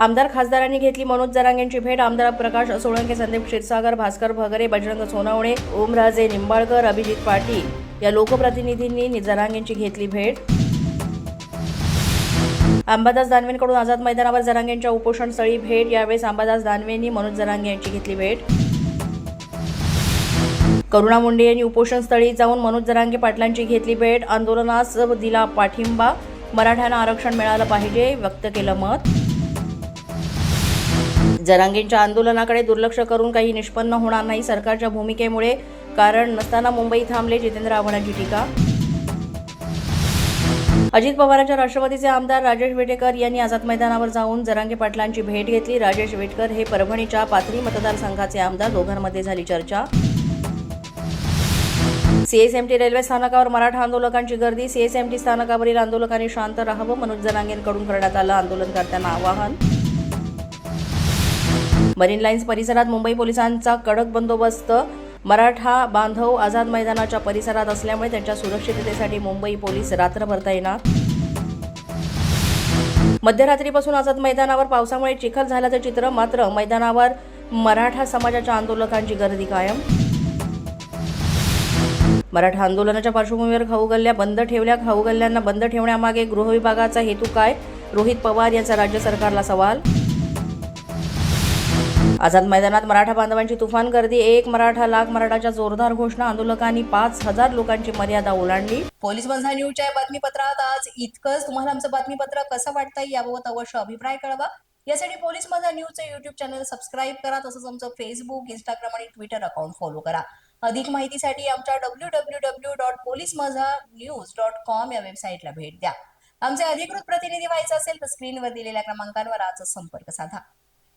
आमदार खासदारांनी घेतली मनोज जरांगेंची भेट. आमदार प्रकाश सोळंके संदीप क्षीरसागर भास्कर भगरे बजरंग सोनवणे ओमराजे निंबाळकर अभिजित पाटील या लोकप्रतिनिधींनी जरांगेंची घेतली भेट. अंबादास दानवेंकडून आझाद मैदानावर जरांगेंच्या उपोषण स्थळी भेट. यावेळेस अंबादास दानवेंनी मनोज जरांगे यांची घेतली भेट. करुणा मुंडे यांनी उपोषण स्थळी जाऊन मनोज जरांगे पाटलांची घेतली भेट. आंदोलनास दिला पाठिंबा. मराठ्यांना आरक्षण मिळालं पाहिजे व्यक्त केलं मत. जरांगींच्या आंदोलनाकडे दुर्लक्ष करून काही निष्पन्न होणार नाही सरकारच्या भूमिकेमुळे कारण नसताना मुंबई थांबले जितेंद्र आव्हाडांची टीका. अजित पवारांच्या राष्ट्रवादीचे आमदार राजेश वेटेकर यांनी आझाद मैदानावर जाऊन जरांगे पाटलांची भेट घेतली. राजेश वेटकर हे परभणीच्या पाथरी मतदारसंघाचे आमदार दोघांमध्ये झाली चर्चा. सीएसएमटी रेल्वे स्थानकावर मराठा आंदोलकांची गर्दी. सीएसएमटी स्थानकावरील आंदोलकांनी शांत राहावं मनोज जरांगेंकडून करण्यात आलं आंदोलनकर्त्यांना आवाहन. मरीन लाईन्स परिसरात मुंबई पोलिसांचा कडक बंदोबस्त. मराठा बांधव आझाद मैदानाच्या परिसरात असल्यामुळे त्यांच्या सुरक्षिततेसाठी मुंबई पोलीस रात्रभर तैनात मध्यरात्रीपासून आझाद मैदानावर पावसामुळे चिखल झाल्याचं चित्र मात्र मैदानावर मराठा समाजाच्या आंदोलकांची गर्दी कायम. मराठा आंदोलनाच्या पार्श्वभूमीवर खाऊ गल्ल्या बंद ठेवल्या. खाऊ गल्ल्यांना बंद ठेवण्यामागे गृहविभागाचा हेतू काय? रोहित पवार यांचा राज्य सरकारला सवाल आझाद मैदानात मराठा बांधवांची तुफान गर्दी एक मराठा लाख मराठाच्या जोरदार घोषणा आंदोलकांनी पाच हजार लोकांची मर्यादा ओलांडली. पोलीस बंधा न्यूजच्या बातमीपत्रात आज इतकंच. तुम्हाला आमचं बातमीपत्र कसं वाटतंय याबाबत अवश्य अभिप्राय कळवा. यासाठी पोलीस माझा न्यूजचं युट्यूब चॅनल सबस्क्राईब करा तसंच आमचं फेसबुक इंस्टाग्राम आणि ट्विटर अकाउंट फॉलो करा. अधिक माहितीसाठी आमच्या W W W dot police Majha news dot com या वेबसाईटला भेट द्या. आमचे अधिकृत प्रतिनिधी व्हायचं असेल तर स्क्रीनवर दिलेल्या क्रमांकांवर आजच संपर्क साधा.